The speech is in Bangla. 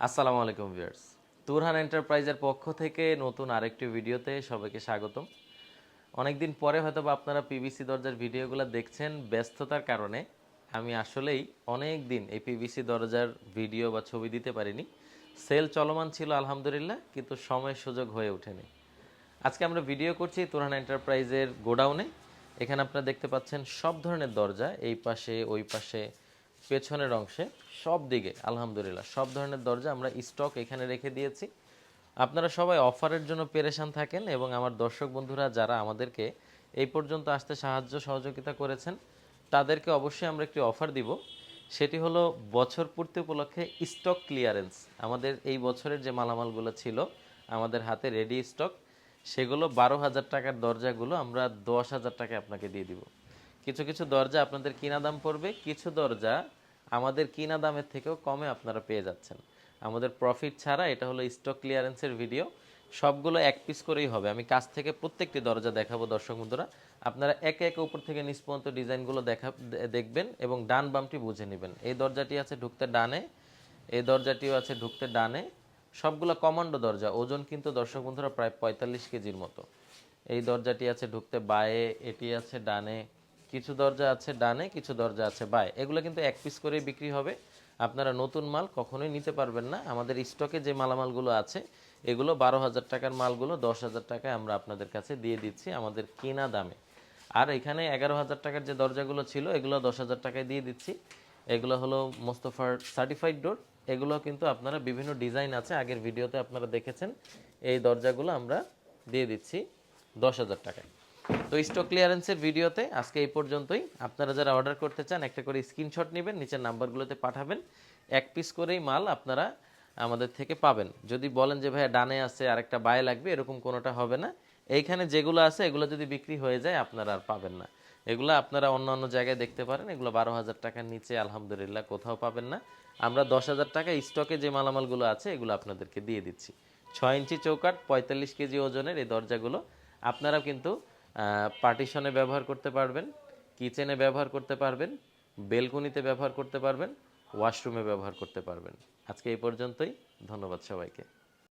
আসসালামু আলাইকুম ভিউয়ার্স। তুরহান এন্টারপ্রাইজের পক্ষ থেকে নতুন আরেকটি ভিডিওতে সবাইকে স্বাগতম। অনেকদিন পরে হয়তো বা আপনারা পিভিসি দরজার ভিডিওগুলো দেখছেন ব্যস্ততার কারণে। আমি আসলেই অনেক দিন এই পিভিসি দরজার ভিডিও বা ছবি দিতে পারিনি। সেল চলমান ছিল আলহামদুলিল্লাহ, কিন্তু সময় সুযোগ হয়ে ওঠেনি। আজকে আমরা ভিডিও করছি তুরহান এন্টারপ্রাইজের গোডাউনে। এখানে আপনারা দেখতে পাচ্ছেন সব ধরনের দরজা, এই পাশে, ওই পাশে। পেছনের অংশে সব দিকে, আলহামদুলিল্লাহ, সব ধরনের দরজা আমরা স্টক এখানে রেখে দিয়েছি। আপনারা সবাই অফারের জন্য পেরেশান থাকেন এবং আমার দর্শক বন্ধুরা যারা আমাদেরকে এই পর্যন্ত আসতে সাহায্য সহযোগিতা করেছেন, তাদেরকে অবশ্যই আমরা একটি অফার দিব। সেটি হলো বছর পূর্তি উপলক্ষে স্টক ক্লিয়ারেন্স আমাদের এই বছরের যে মালামালগুলো ছিল, আমাদের হাতে রেডি স্টক সেগুলো বারো হাজার টাকার দরজাগুলো আমরা দশ হাজার টাকায় আপনাকে দিয়ে দিব। কিছু কিছু দরজা আপনাদের কিনা দাম পড়বে, কিছু দরজা আমাদের কিনা দামের থেকেও কমে আপনারা পেয়ে যাচ্ছেন। আমাদের প্রফিট ছাড়া এটা হলো স্টক ক্লিয়ারেন্সের ভিডিও সবগুলো এক পিস করেই হবে। আমি কাছ থেকে প্রত্যেকটি দরজা দেখাবো, দর্শক বন্ধুরা। আপনারা একে একে উপর থেকে নিচ পর্যন্ত ডিজাইনগুলো দেখা দেখবেন এবং ডান বামটি বুঝে নেবেন। এই দরজাটি আছে ঢুকতে ডানে, এই দরজাটিও আছে ঢুকতে ডানে। সবগুলো কমান্ডো দরজা, ওজন কিন্তু দর্শক বন্ধুরা প্রায় পঁয়তাল্লিশ কেজির মতো। এই দরজাটি আছে ঢুকতে বায়ে, এটি আছে ডানে। কিছু দরজা আছে ডানে, কিছু দরজা আছে বায়ে। এগুলো কিন্তু এক পিস করেই বিক্রি হবে। আপনারা নতুন মাল কখনোই নিতে পারবেন না। আমাদের স্টকে যে মালামালগুলো আছে, এগুলো বারো হাজার টাকার মালগুলো দশ হাজার টাকায় আমরা আপনাদের কাছে দিয়ে দিচ্ছি আমাদের কেনা দামে। আর এখানে এগারো হাজার টাকার যে দরজাগুলো ছিল, এগুলো দশ হাজার টাকায় দিয়ে দিচ্ছি। এগুলো হলো মোস্তফার সার্টিফাইড ডোর এগুলো কিন্তু আপনারা বিভিন্ন ডিজাইন আছে, আগের ভিডিওতে আপনারা দেখেছেন। এই দরজাগুলো আমরা দিয়ে দিচ্ছি দশ হাজার টাকায়। তো স্টক ক্লিয়ারেন্সের ভিডিওতে আজকে এই পর্যন্তই। আপনারা যারা অর্ডার করতে চান, একটা করে স্ক্রিনশট নেবেন, নিচের নাম্বারগুলোতে পাঠাবেন। এক পিস করেই মাল আপনারা আমাদের থেকে পাবেন। যদি বলেন যে, ভাইয়া, ডানে আছে, আরেকটা বায়ে লাগবে, এরকম কোনোটা হবে না। এইখানে যেগুলো আছে, এগুলো যদি বিক্রি হয়ে যায়, আপনারা আর পাবেন না। এগুলো আপনারা অন্য অন্য জায়গায় দেখতে পারেন। এগুলো বারো হাজার টাকার নিচে, আলহামদুলিল্লাহ, কোথাও পাবেন না। আমরা দশ হাজার টাকা স্টকে যে মালামালগুলো আছে, এগুলো আপনাদেরকে দিয়ে দিচ্ছি। ছয় ইঞ্চি চৌকাট পঁয়তাল্লিশ কেজি ওজনের এই দরজাগুলো। আপনারাও কিন্তু পার্টিশনে ব্যবহার করতে পারবেন কিচেনে ব্যবহার করতে পারবেন বেলকনিতে ব্যবহার করতে পারবেন ওয়াশরুমে ব্যবহার করতে পারবেন। আজকে এই পর্যন্তই, ধন্যবাদ সবাইকে।